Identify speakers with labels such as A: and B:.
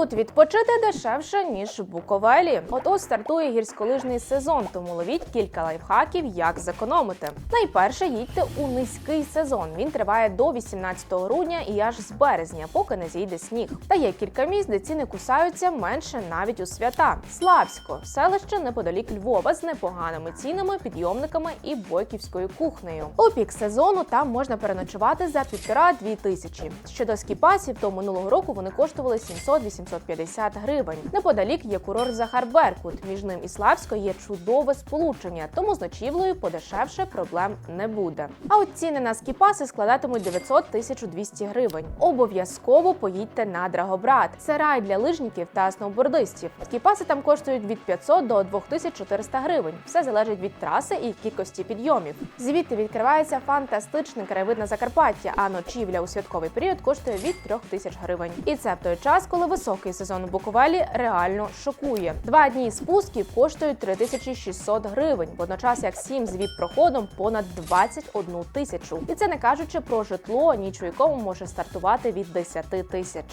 A: Тут відпочити дешевше ніж в Буковелі. От ось стартує гірськолижний сезон, тому ловіть кілька лайфхаків, як зекономити. Найперше їдьте у низький сезон. Він триває до 18 грудня і аж з березня, поки не зійде сніг. Та є кілька місць, де ціни кусаються менше навіть у свята. Славсько селище неподалік Львова з непоганими цінами, підйомниками і бойківською кухнею. У пік сезону там можна переночувати за півтора-дві тисячі. Щодо скіпасів, то минулого року вони коштували 700-850 гривень. Неподалік є курорт Захар Беркут. Між ним і Славсько є чудове сполучення, тому з ночівлею подешевше проблем не буде. А от ціни на скіпаси складатимуть 900-1200 гривень. Обов'язково поїдьте на Драгобрат. Це рай для лижників та сноубордистів. Скіпаси там коштують від 500 до 2400 гривень. Все залежить від траси і кількості підйомів. Звідти відкривається фантастичний краєвид на Закарпаття, а ночівля у святковий період коштує від 3000 гривень. І це в той час, коли високий сезон у Буковелі реально шокує. Два дні спусків коштують 3600 гривень, водночас як сім з віп проходом понад 21 тисячу. І це не кажучи про житло, ніч у якому може стартувати від 10 тисяч.